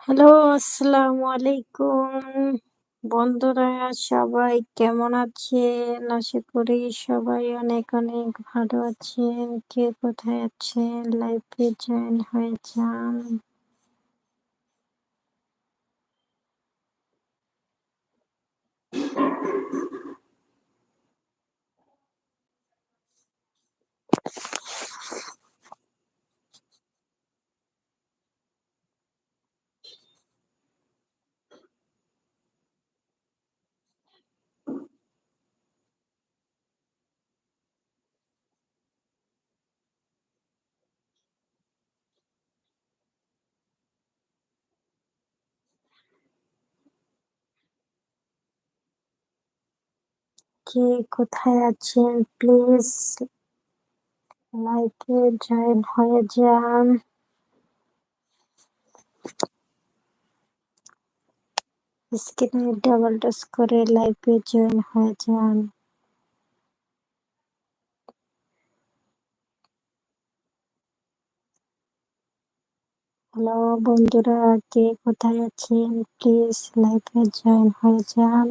Hello, আসসালামু আলাইকুম। বন্ধুরা সবাই কেমন আছেন? আশা করি সবাই অনেক, অনেক ভালো আছেন। কে কোথায় আছেন? লাইভে জয়েন হয়ে যান। কে, কোথায় আছেন? প্লিজ লাইভে জয়েন হয়ে যান। স্ক্রিনে ডাবল টাচ করে লাইভে জয়েন হয়ে যান। হ্যালো বন্ধুরা, কে কোথায় আছেন? প্লিজ লাইভে জয়েন হয়ে যান।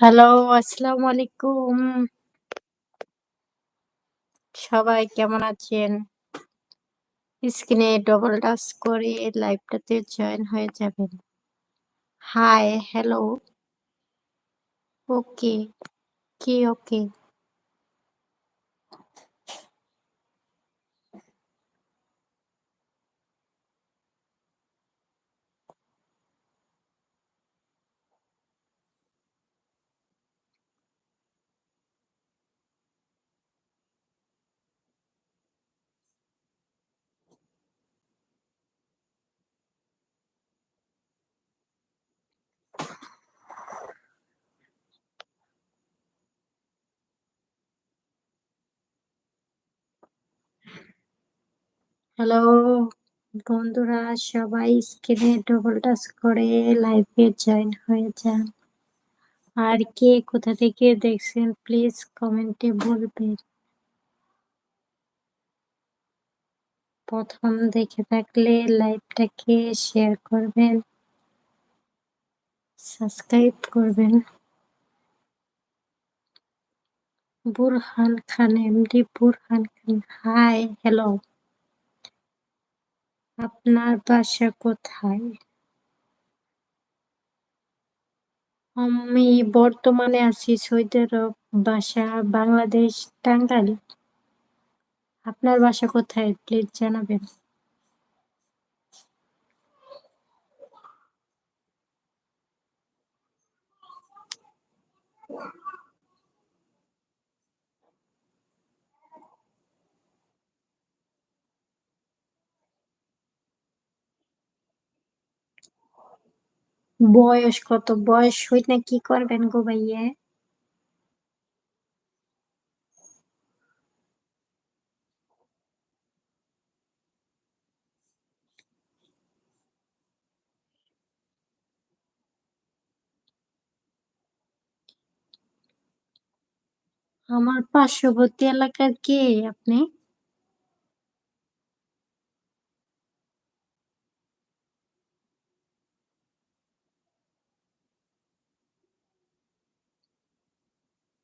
হ্যালো, আসসালামু আলাইকুম। সবাই কেমন আছেন? স্ক্রিনে ডবল টাচ করে লাইভটাতে জয়েন হয়ে যাবেন। High, hello. ওকে, কি ওকে? হ্যালো বন্ধুরা, সবাই স্ক্রিনে ডবল টাচ করে লাইভে জয়েন হয়ে যান আর কে কোথা থেকে দেখছেন প্লিজ কমেন্টে বলবেন। প্রথম দেখে থাকলে লাইভটাকে শেয়ার করবেন সাবস্ক্রাইব করবেন। Burhan Khan MD Burhan Khan hi hello আপনার বাসা কোথায়? আমি বর্তমানে আছি সৌদি বাসা বাংলাদেশ টাঙ্গাইল। আপনার বাসা কোথায়? প্লিজ জানাবেন। বয়স কত? বয়স হই না কি করবেন গো ভাইয়া? আমার পার্শ্ববর্তী এলাকার কে আপনি?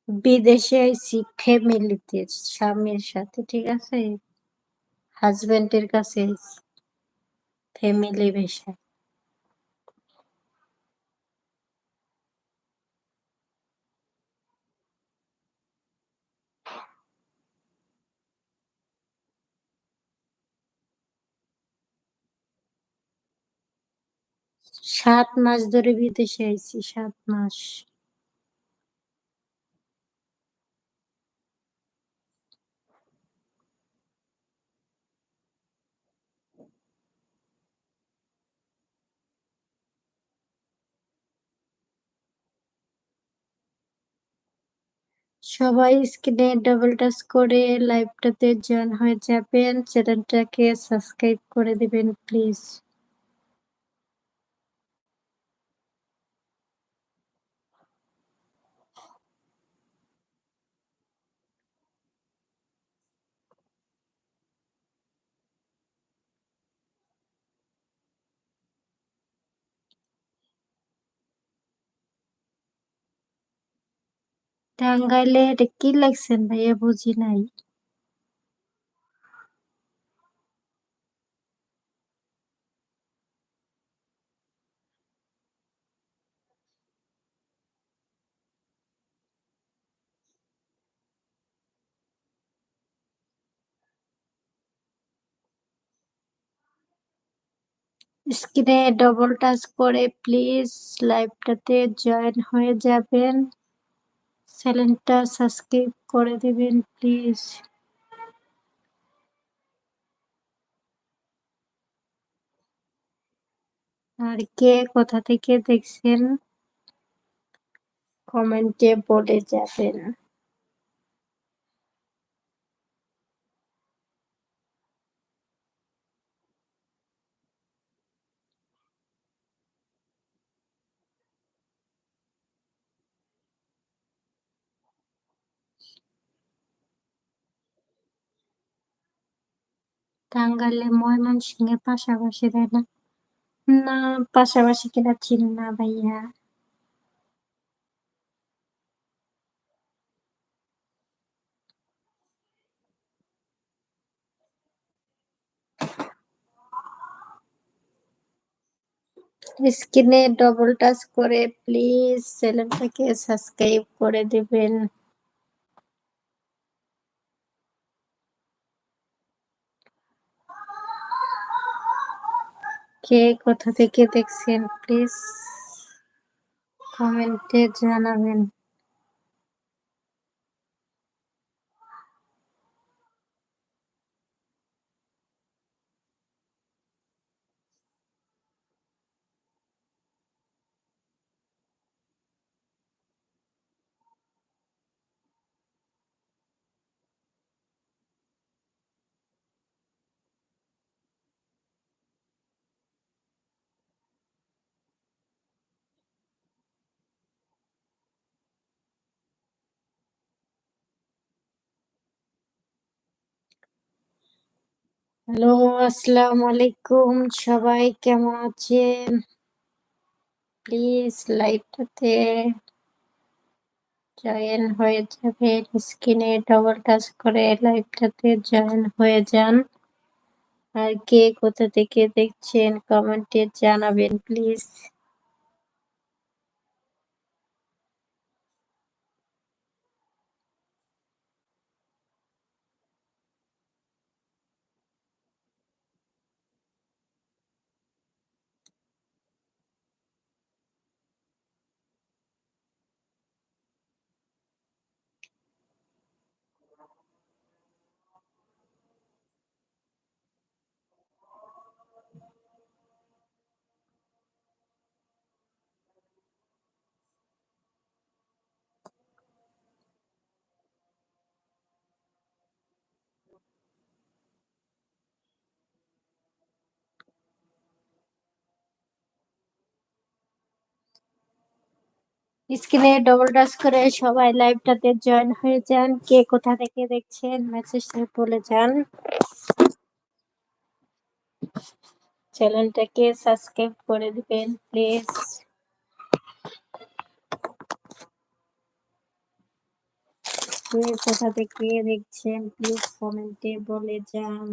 বিদেশে আইছি ফ্যামিলিতে স্বামীর সাথে, ঠিক আছে? হাজবেন্ডের কাছে ফ্যামিলি বেশা সাত মাস ধরে বিদেশে আইছি, সাত মাস। সবাই স্ক্রিনে ডাবল টাচ করে লাইভটাতে জয়েন হয়ে যাবেন। চ্যানেলটাকে সাবস্ক্রাইব করে দিবেন প্লিজ। টাঙ্গাইলে এটা কি লাগছেন ভাইয়া বুঝি নাই স্ক্রিনে ডবল টাচ করে প্লিজ লাইভটাতে জয়েন হয়ে যাবেন। চ্যানেলটা সাবস্ক্রাইব করে দিবেন প্লিজ। আর কে কোথা থেকে দেখছেন কমেন্টে বলে যাবেন। টাঙ্গাইলে ময়মনসিংহের পাশাপাশি তাই না না পাশাপাশি কিনা চিনি না ভাইয়া স্ক্রিনে ডবল টাচ করে প্লিজ চ্যানেলটাকে সাবস্ক্রাইব করে দিবেন। কে কোথা থেকে দেখছেন প্লিজ কমেন্টে জানাবেন। হ্যালো আসসালামু আলাইকুম সবাই কেমন আছেন? প্লিজ লাইভটাতে জয়েন হয়ে যাবেন। স্ক্রিনে ডবল টাচ করে লাইভটাতে জয়েন হয়ে যান। আর কে কোথা থেকে দেখছেন কমেন্টে জানাবেন প্লিজ স্ক্রিনে ডবল টাচ করে সবাই লাইভটাতে জয়েন হয়ে যান। কে কোথা থেকে দেখছেন মেসেজটা বলে যান। চ্যানেলটাকে সাবস্ক্রাইব করে দিবেন প্লিজ কে কোথা থেকে দেখছেন প্লিজ কমেন্টে বলে যান।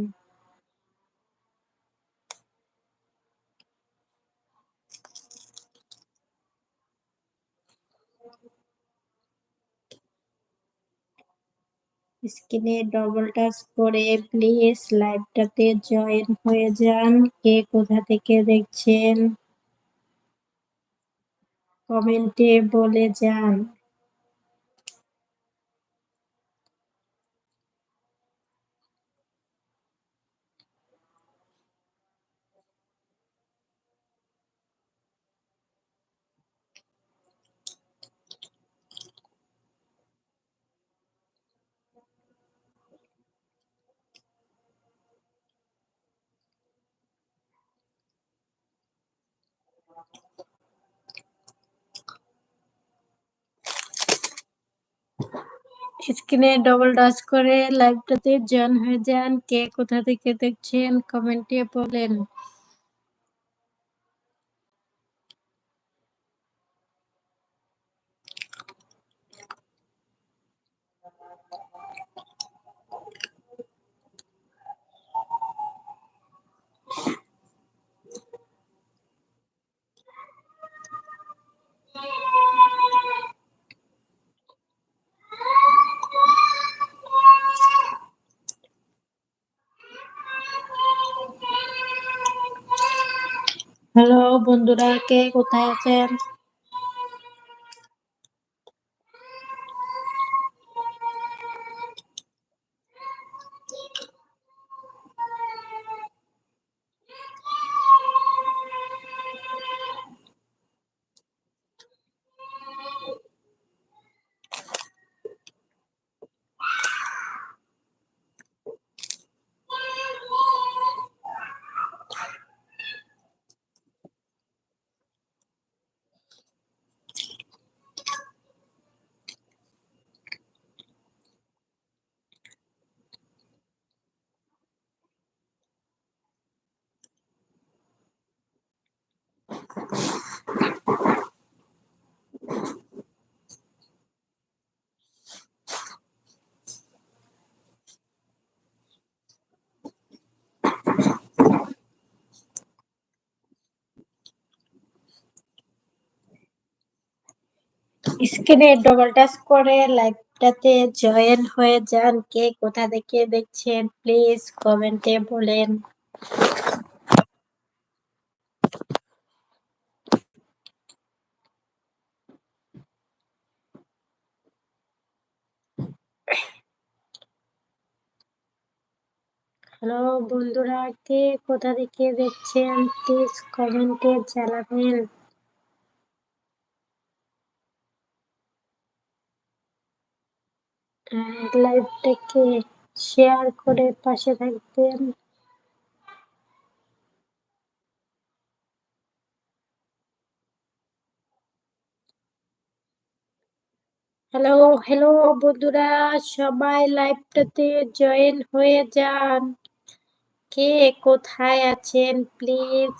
স্ক্রিনে ডবল টাচ করে প্লিজ লাইভটাতে জয়েন হয়ে যান। কে কোথা থেকে দেখছেন? কমেন্টে বলে যান। স্ক্রিনে ডবল টাচ করে লাইভটাতে জয়েন হয়ে যান। কে কোথা থেকে দেখছেন কমেন্টে বলেন। হ্যালো বন্ধুরা কে কোথায় আছেন? স্ক্রিনে ডবল টাচ করে লাইভটাতে জয়েন হয়ে যান। কে কোথা থেকে দেখছেন প্লিজ কমেন্টে বলেন। হ্যালো বন্ধুরা, কে কোথা থেকে দেখছেন প্লিজ কমেন্টে জানাবেন। লাইভটাকে শেয়ার করে পাশে থাকবেন। হ্যালো হ্যালো বন্ধুরা, সবাই লাইভটাতে জয়েন হয়ে যান। কে কোথায় আছেন প্লিজ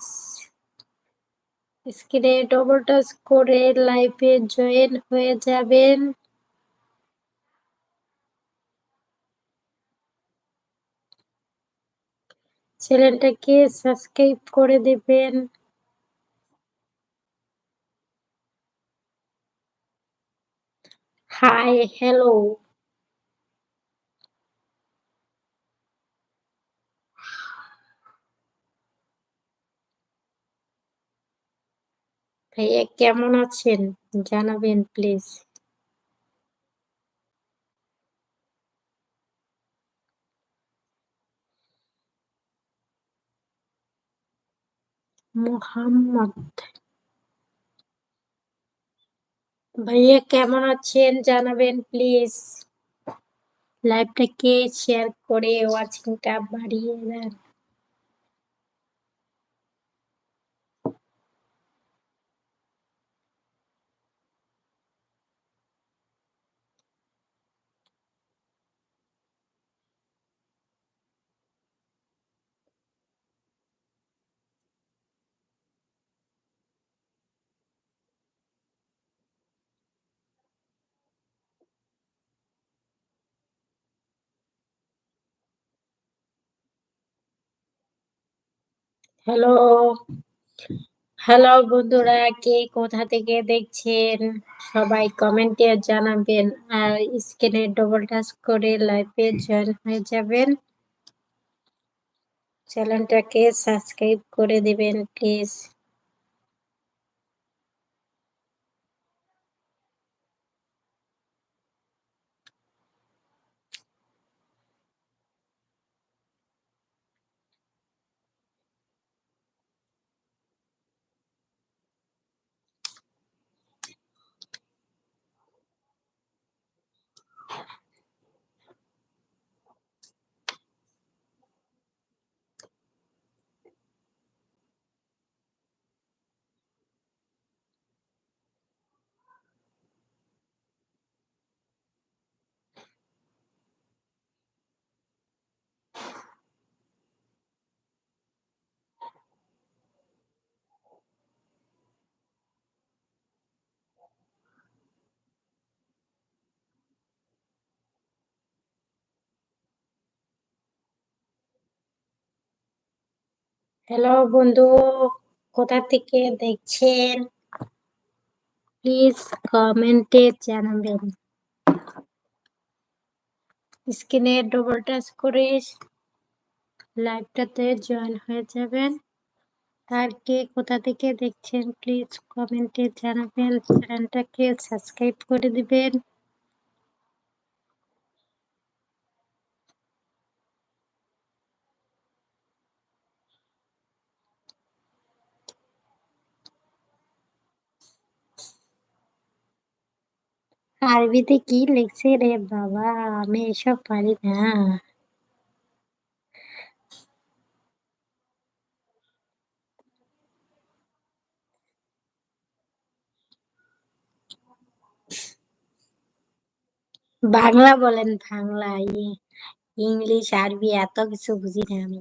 স্ক্রিনে ডবল টাচ করে লাইভে জয়েন হয়ে যাবেন। চ্যানেলটাকে সাবস্ক্রাইব করে দেবেন। Hi hello. ভাইয়া কেমন আছেন? জানাবেন প্লিজ। মোহাম্মদ। ভাইয়া কেমন আছেন? জানাবেন প্লিজ লাইভটাকে শেয়ার করে ওয়াচিংটা বাড়িয়ে দেন। হ্যালো হ্যালো বন্ধুরা, কে কোথা থেকে দেখছেন? সবাই কমেন্টে জানাবেন আর স্ক্রিনে ডবল টাচ করে লাইভে জয়েন হয়ে যাবেন। চ্যানেলটাকে সাবস্ক্রাইব করে দিবেন প্লিজ হ্যালো বন্ধু। কোথা থেকে দেখছেন? প্লিজ কমেন্টে জানাবেন। স্ক্রিনে ডবল টাচ করে লাইভটাতে জয়েন হয়ে যাবেন। আর কে কোথা থেকে দেখছেন প্লিজ কমেন্টে জানাবেন। চ্যানেলটাকে সাবস্ক্রাইব করে দিবেন। আরবিতে কি লিখছে রে বাবা? আমি এসব পারি না। বাংলা বলেন, বাংলা ই- ইংলিশ, আরবি, এত কিছু বুঝি না আমি।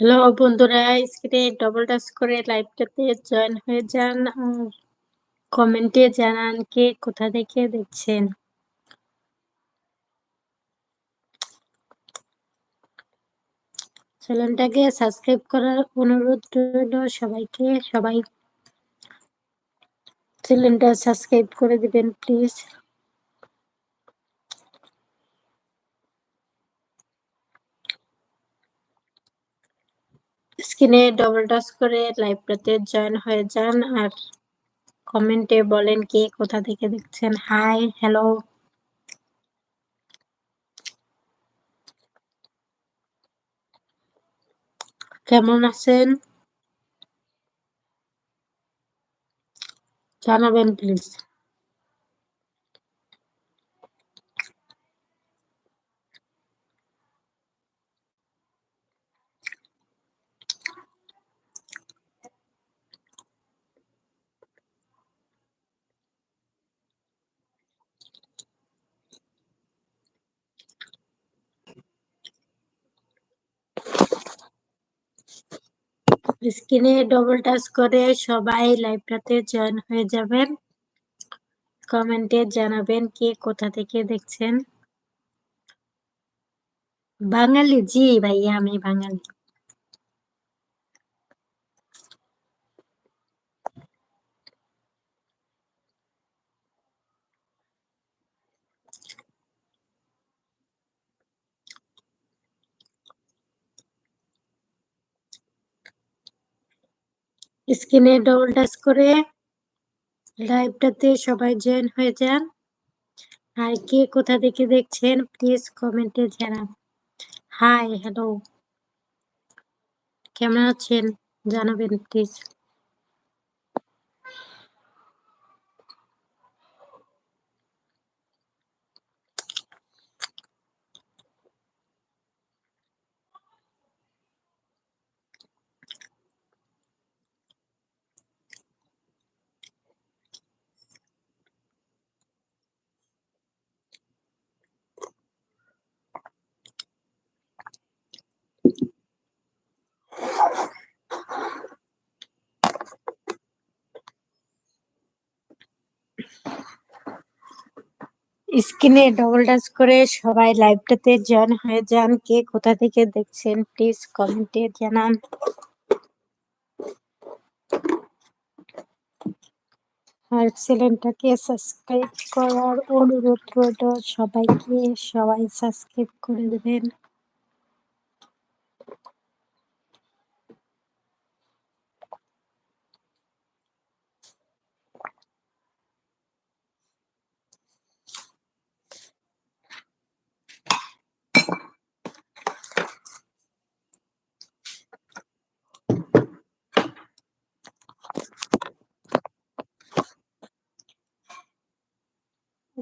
হ্যালো বন্ধুরা স্ক্রিনে ডবল টাচ করে লাইভটাতে জয়েন হয়ে যান কমেন্টে জানান কে কোথা থেকে দেখছেন। চ্যানেলটাকে সাবস্ক্রাইব করার অনুরোধ রইল সবাইকে, সবাই চ্যানেলটা সাবস্ক্রাইব করে দিবেন প্লিজ স্ক্রিনে ডবল টাচ করে লাইভটাতে জয়েন হয়ে যান আর কমেন্টে বলেন কে কোথা থেকে দেখছেন। হাই হ্যালো কেমন আছেন? জানাবেন প্লিজ স্ক্রিনে ডবল টাচ করে সবাই লাইভটাতে জয়েন হয়ে যাবেন। কমেন্টে জানাবেন কে কোথা থেকে দেখছেন। বাঙালি, জি ভাইয়া, আমি বাঙালি। স্ক্রিনে ডবল টাচ করে লাইভটাতে সবাই জয়েন হয়ে যান। আর কে কোথা থেকে দেখছেন? প্লিজ কমেন্টে জানান। Hi, hello. কেমন আছেন? জানাবেন, প্লিজ। স্ক্রিনে ডবল টাচ করে সবাই লাইভটাতে জয়েন হয়ে যান। কে কোথা থেকে দেখছেন প্লিজ কমেন্টে জানান। আর চ্যানেলটাকে সাবস্ক্রাইব করার অনুরোধ রইল সবাইকে, সবাই সাবস্ক্রাইব করে দেবেন।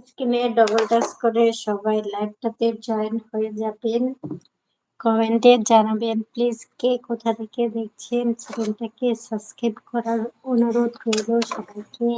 স্ক্রিনে ডবল টাচ করে সবাই লাইভটাতে জয়েন হয়ে যাবেন। কমেন্টে জানাবেন প্লিজ কে কোথা থেকে দেখছেন? চ্যানেলটাকে সাবস্ক্রাইব করার অনুরোধ রইল সবাইকে।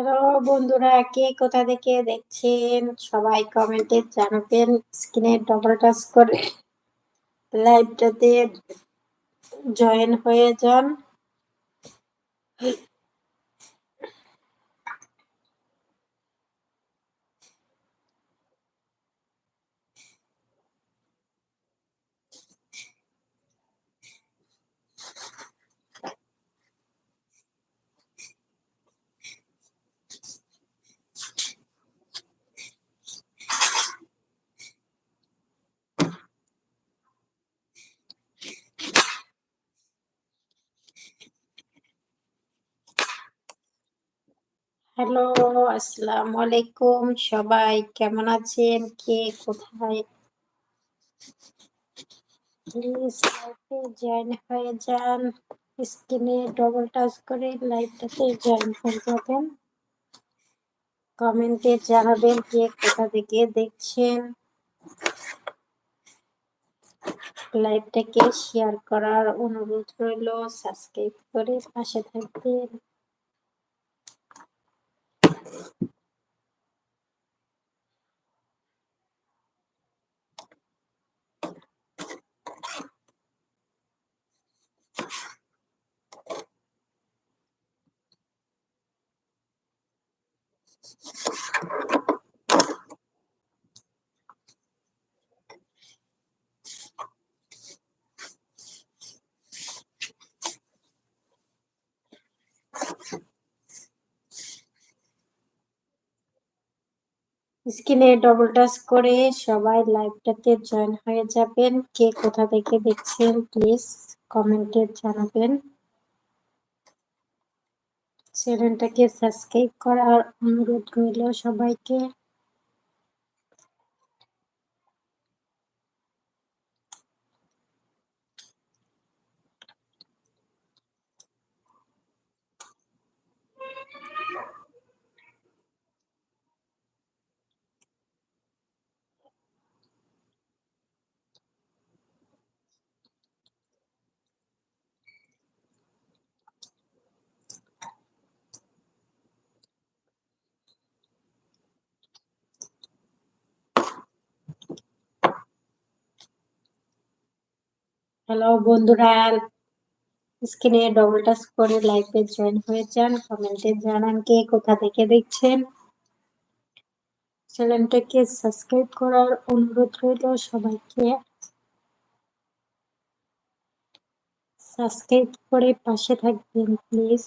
হ্যালো বন্ধুরা, কে কোথা থেকে দেখছেন? সবাই কমেন্টে জানাবেন, স্ক্রিনে ডবল টাচ করে লাইভটাতে জয়েন হয়ে যান। হ্যালো আসসালামু আলাইকুম সবাই কেমন আছেন? কে কোথায়? প্লিজ লাইভে জয়েন হয়ে যান। স্ক্রিনে ডবল টাচ করে লাইভটাতে জয়েন হয়ে যাবেন কমেন্টে জানাবেন কে কোথা থেকে দেখছেন। লাইভটাকে শেয়ার করার অনুরোধ রইল। সাবস্ক্রাইব করে পাশে থাকবেন। স্ক্রিনে ডবল টাচ করে সবাই লাইভটাতে জয়েন হয়ে যাবেন। কে কোথা থেকে দেখছেন প্লিজ কমেন্টে জানাবেন। চ্যানেলটাকে সাবস্ক্রাইব করার অনুরোধ রইল সবাইকে। হ্যালো বন্ধুরা, স্ক্রিনে ডবল টাস করে লাইভে জয়েন হয়ে যান কমেন্টে জানান কে কোথা থেকে দেখছেন। চ্যানেলটাকে সাবস্ক্রাইব করার অনুরোধ রইল, সবাইকে সাবস্ক্রাইব করে পাশে থাকবেন প্লিজ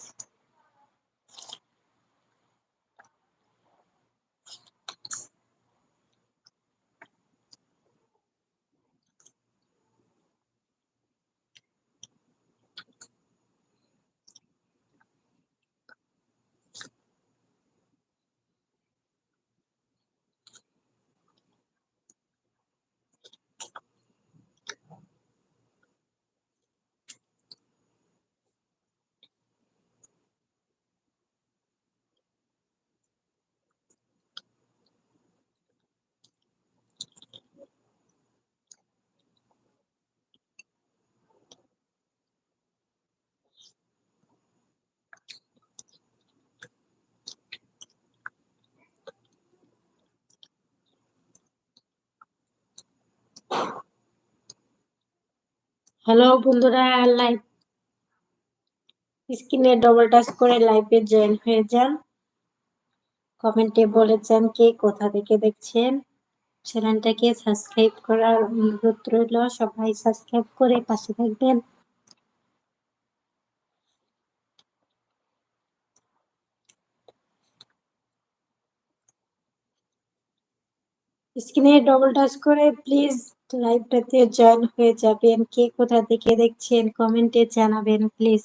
হ্যালো বন্ধুরা লাইভ স্ক্রিনে ডবল টাচ করে লাইভে জয়েন হয়ে যান। কমেন্টে বলেছেন কে কোথা থেকে দেখছেন। চ্যানেলটাকে সাবস্ক্রাইব করার অনুরোধ রইল। সবাই সাবস্ক্রাইব করে পাশে থাকবেন। স্ক্রিনে ডবল টাচ করে প্লিজ লাইভটাতে জয়েন হয়ে যাবেন। কে কোথা থেকে দেখছেন কমেন্টে জানাবেন প্লিজ